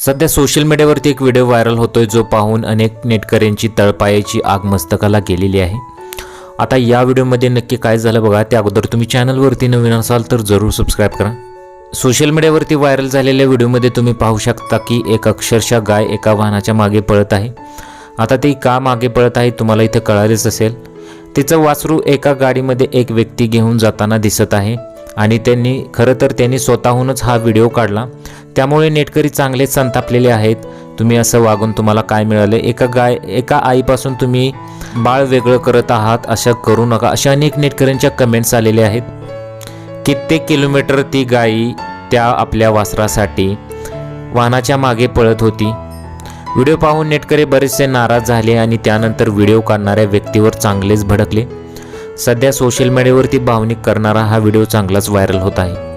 सध्या सोशल मीडियावरती एक व्हिडिओ व्हायरल होतोय जो पाहून अनेक नेटकऱ्यांची तळपायाची आग मस्तकाला गेलेली आहे. आता या व्हिडिओमध्ये नक्की काय झालं बघा त्या अगोदर तुम्ही चॅनलवरती नवीन असाल तर जरूर सबस्क्राईब करा. सोशल मीडियावरती व्हायरल झालेल्या व्हिडिओमध्ये तुम्ही पाहू शकता की एक अक्षरशः गाय एका वाहनाच्या मागे पळत आहे. आता ती का मागे पळत आहे तुम्हाला इथं कळालेच असेल. तिचं वासरू एका गाडीमध्ये एक व्यक्ती घेऊन जाताना दिसत आहे आणि त्यांनी खरं तर त्यांनी स्वतःहूनच हा व्हिडिओ काढला. त्यामुळे नेटकरी चांगलेच संतापलेले आहेत. तुम्ही असं वागून तुम्हाला काय मिळालं? एका गाय एका आईपासून तुम्ही बाळ वेगळं करत आहात असं करू नका. अशा अनेक नेटकऱ्यांच्या कमेंट्स आलेल्या आहेत. कित्येक किलोमीटर ती गायी त्या आपल्या वासरासाठी वाहनाच्या मागे पळत होती. व्हिडिओ पाहून नेटकरे बरेचसे नाराज झाले आणि त्यानंतर व्हिडिओ काढणाऱ्या व्यक्तीवर चांगलेच भडकले. सध्या सोशल मीडियावरती भावनिक करणारा हा व्हिडिओ चांगलाच व्हायरल होत आहे.